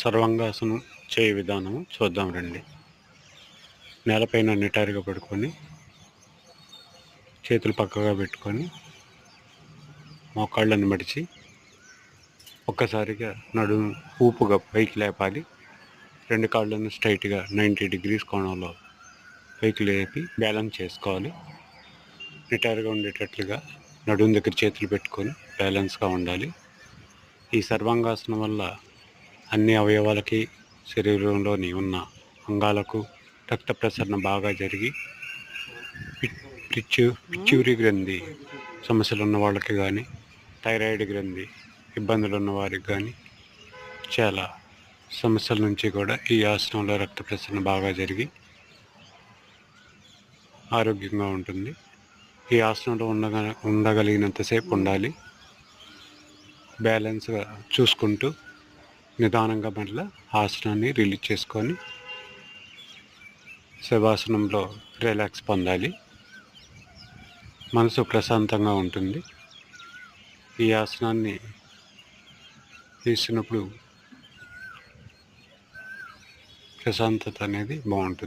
సర్వాంగాసనం చేయ విధానం చూద్దాం రండి. నేలపైన నిటారుగా పడుకొని చేతులు పక్కగా పెట్టుకొని మోకాళ్ళని మడిచి ఒక్కసారిగా నడుము ఊపుగా పైకి లేపాలి. రెండు కాళ్ళను స్ట్రైట్గా నైంటీ డిగ్రీస్ కోణంలో పైకి లేపి బ్యాలెన్స్ చేసుకోవాలి. నిటారుగా ఉండేటట్లుగా నడుము దగ్గర చేతులు పెట్టుకొని బ్యాలెన్స్గా ఉండాలి. ఈ సర్వాంగాసనం వల్ల అన్ని అవయవాలకి శరీరంలోని ఉన్న అంగాలకు రక్త ప్రసరణ బాగా జరిగి పిచ్చు పిచ్చూరి గ్రంథి సమస్యలు ఉన్న వాళ్ళకి కానీ థైరాయిడ్ గ్రంథి ఇబ్బందులు ఉన్న వారికి కానీ చాలా సమస్యల నుంచి కూడా ఈ ఆసనంలో రక్త ప్రసరణ బాగా జరిగి ఆరోగ్యంగా ఉంటుంది. ఈ ఆసనంలో ఉండగ ఉండగలిగినంతసేపు ఉండాలి. బ్యాలెన్స్గా చూసుకుంటూ నిదానంగా మళ్ళీ ఆసనాన్ని రిలీజ్ చేసుకొని శవాసనంలో రిలాక్స్ పొందాలి. మనసు ప్రశాంతంగా ఉంటుంది. ఈ ఆసనాన్ని తీసినప్పుడు ప్రశాంతత అనేది బాగుంటుంది.